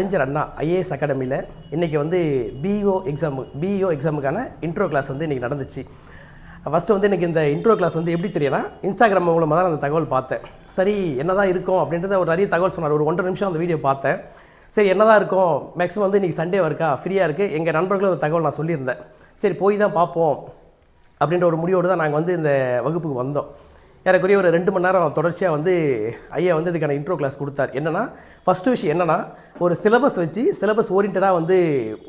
அறிஞர் அண்ணா ஐஏஎஸ் அகாடமியில் இன்றைக்கி வந்து பிஇஓ எக்ஸாமு பிஇஓ எக்ஸாமுக்கான இன்ட்ரோ கிளாஸ் வந்து இன்றைக்கி நடந்துச்சு. ஃபஸ்ட்டு வந்து எனக்கு இந்த இன்ட்ரோ கிளாஸ் வந்து எப்படி தெரியும்னா இன்ஸ்டாகிராம் மூலமாக தான் அந்த தகவல் பார்த்தேன். சரி என்னதான் இருக்கும் அப்படின்றத ஒரு நிறைய தகவல் சொன்னார். ஒரு ஒன்றரை நிமிஷம் அந்த வீடியோ பார்த்தேன். சரி என்னதான் இருக்கும்? மேக்ஸிமம் வந்து இன்றைக்கி சண்டே இருக்கா ஃப்ரீயாக இருக்குது எங்கள் நண்பர்களும் அந்த தகவல் நான் சொல்லியிருந்தேன். சரி போய் தான் பார்ப்போம் அப்படின்ற ஒரு முடிவோடு தான் நாங்கள் வந்து இந்த வகுப்புக்கு வந்தோம். ஏறக்குறைய ஒரு ரெண்டு மணி நேரம் தொடர்ச்சியாக வந்து ஐயா வந்து இதுக்கான இன்ட்ரோ கிளாஸ் கொடுத்தார். என்னன்னா ஃபஸ்ட்டு விஷயம் என்னென்னா ஒரு சிலபஸ் வச்சு சிலபஸ் ஓரியன்டாக வந்து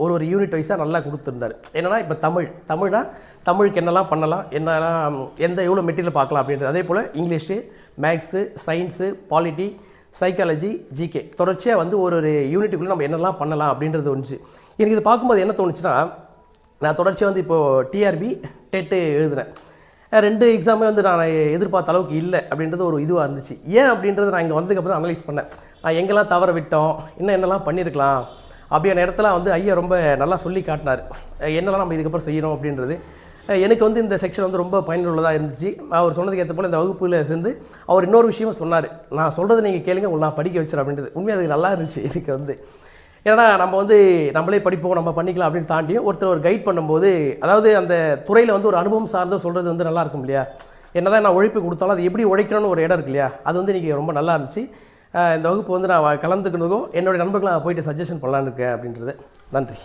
ஒரு ஒரு யூனிட் வைஸாக நல்லா கொடுத்துருந்தார். என்னன்னா இப்போ தமிழ் தமிழ்னா தமிழுக்கு என்னெல்லாம் பண்ணலாம் என்னெல்லாம் எந்த எவ்வளோ மெட்டீரியல் பார்க்கலாம் அப்படின்றது. அதே போல் English maths science polity psychology GK தொடர்ச்சியாக வந்து ஒரு ஒரு யூனிட்டுக்குள்ளே நம்ம என்னெல்லாம் பண்ணலாம் அப்படின்றது ஒன்று. எனக்கு இது பார்க்கும்போது என்ன தோணுச்சுன்னா நான் தொடர்ச்சியாக வந்து இப்போது டிஆர்பி டெட்டு எழுதுனேன் ரெண்டு எக்ஸாமே வந்து நான் எதிர்பார்த்த அளவுக்கு இல்லை அப்படின்றது ஒரு இதுவாக இருந்துச்சு. ஏன் அப்படின்றத நான் இங்கே வந்ததுக்கப்புறம் அனலைஸ் பண்ணேன். நான் எங்கெல்லாம் தவற விட்டோம் இன்னும் என்னெல்லாம் பண்ணியிருக்கலாம் அப்படியான இடத்துல வந்து ஐயா ரொம்ப நல்லா சொல்லி காட்டினார். என்னெல்லாம் நம்ம இதுக்கப்புறம் செய்யணும் அப்படின்றது. எனக்கு வந்து இந்த செக்ஷன் வந்து ரொம்ப பயனுள்ளதாக இருந்துச்சு. அவர் சொன்னதுக்கு ஏற்ற போல் இந்த வகுப்பில் சேர்ந்து அவர் இன்னொரு விஷயமும் சொன்னார். நான் சொல்கிறத நீங்கள் கேளுங்க உங்களை நான் படிக்க வச்சிடறேன் அப்படின்றது. உண்மையாக அது நல்லா இருந்துச்சு எனக்கு வந்து. ஏன்னா நம்ம வந்து நம்மளே படிப்போம் நம்ம பண்ணிக்கலாம் அப்படின்னு தாண்டியும் ஒருத்தர் ஒரு கைட் பண்ணும்போது அதாவது அந்த துறையில் வந்து ஒரு அனுபவம் சார்ந்து சொல்கிறது வந்து நல்லா இருக்கும் இல்லையா? என்னதான் நான் உழைப்பு கொடுத்தாலும் அது எப்படி உழைக்கணும்னு ஒரு இடம் இருக்கு இல்லையா? அது வந்து இன்றைக்கி ரொம்ப நல்லா இருந்துச்சு. இந்த வகுப்பு வந்து நான் கலந்துக்கணுக்கும் என்னுடைய நண்பர்களாக நான் போயிட்டு சஜஷன் பண்ணலான்னு இருக்கேன் அப்படின்றது. நன்றி.